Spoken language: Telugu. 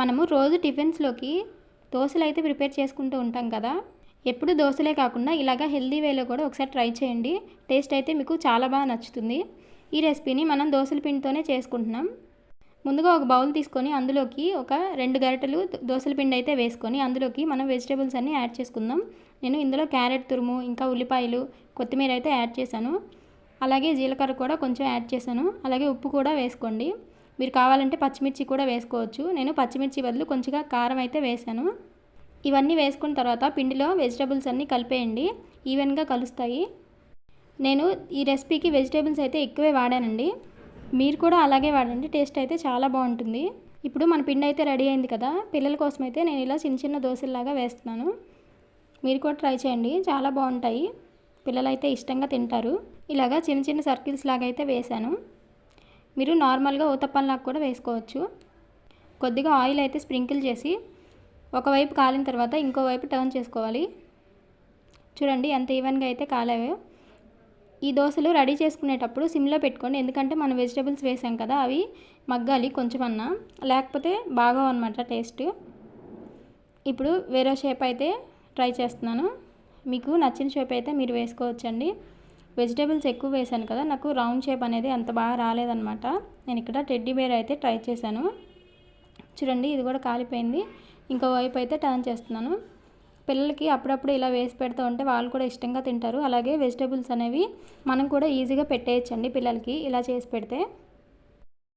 మనము రోజు టిఫిన్స్లోకి దోశలు అయితే ప్రిపేర్ చేసుకుంటూ ఉంటాం కదా. ఎప్పుడు దోశలే కాకుండా ఇలాగ హెల్దీ వేలో కూడా ఒకసారి ట్రై చేయండి. టేస్ట్ అయితే మీకు చాలా బాగా నచ్చుతుంది. ఈ రెసిపీని మనం దోశల పిండితోనే చేసుకుంటున్నాం. ముందుగా ఒక బౌల్ తీసుకొని అందులోకి ఒక రెండు గరిటెలు దోశల పిండి అయితే వేసుకొని అందులోకి మనం వెజిటేబుల్స్ అన్నీ యాడ్ చేసుకుందాం. నేను ఇందులో క్యారెట్ తురుము ఇంకా ఉల్లిపాయలు కొత్తిమీర అయితే యాడ్ చేశాను. అలాగే జీలకర్ర కూడా కొంచెం యాడ్ చేశాను. అలాగే ఉప్పు కూడా వేసుకోండి. మీరు కావాలంటే పచ్చిమిర్చి కూడా వేసుకోవచ్చు. నేను పచ్చిమిర్చి బదులు కొంచెంగా కారం అయితే వేశాను ఇవన్నీ వేసుకున్న తర్వాత పిండిలో వెజిటేబుల్స్ అన్నీ కలిపేయండి. ఈవెన్గా కలుస్తాయి. నేను ఈ రెసిపీకి వెజిటేబుల్స్ అయితే ఎక్కువే వాడానండి. మీరు కూడా అలాగే వాడండి. టేస్ట్ అయితే చాలా బాగుంటుంది. ఇప్పుడు మన పిండి అయితే రెడీ అయింది కదా. పిల్లల కోసం అయితే నేను ఇలా చిన్న చిన్న దోశల్లాగా వేస్తున్నాను. మీరు కూడా ట్రై చేయండి. చాలా బాగుంటాయి. పిల్లలైతే ఇష్టంగా తింటారు. ఇలాగా చిన్న చిన్న సర్కిల్స్ లాగా అయితే వేశాను మీరు నార్మల్గా ఊతప్పంలాగా కూడా వేసుకోవచ్చు. కొద్దిగా ఆయిల్ అయితే స్ప్రింకిల్ చేసి ఒకవైపు కాలిన తర్వాత ఇంకోవైపు టర్న్ చేసుకోవాలి. చూడండి ఎంత ఈవెన్గా అయితే కాలేవో ఈ దోశలు రెడీ చేసుకునేటప్పుడు సిమ్లో పెట్టుకోండి. ఎందుకంటే మనం వెజిటేబుల్స్ వేసాం కదా అవి మగ్గాలి కొంచెం అన్నా లేకపోతే బాగా అనమాట టేస్ట్. ఇప్పుడు వేరే షేప్ అయితే ట్రై చేస్తున్నాను. మీకు నచ్చిన షేప్ అయితే మీరు వేసుకోవచ్చండి. వెజిటేబుల్స్ ఎక్కువ వేసాను కదా నాకు రౌండ్ షేప్ అనేది అంత బాగా రాలేదనమాట నేను ఇక్కడ టెడ్డీ బేర్ అయితే ట్రై చేశాను. చూడండి ఇది కూడా కాలిపోయింది. ఇంకో వైపు అయితే టర్న్ చేస్తున్నాను. పిల్లలకి అప్పుడప్పుడు ఇలా వేసి పెడుతూ ఉంటే వాళ్ళు కూడా ఇష్టంగా తింటారు. అలాగే వెజిటేబుల్స్ అనేవి మనం కూడా ఈజీగా పెట్టేయచ్చండి పిల్లలకి ఇలా చేసి పెడితే.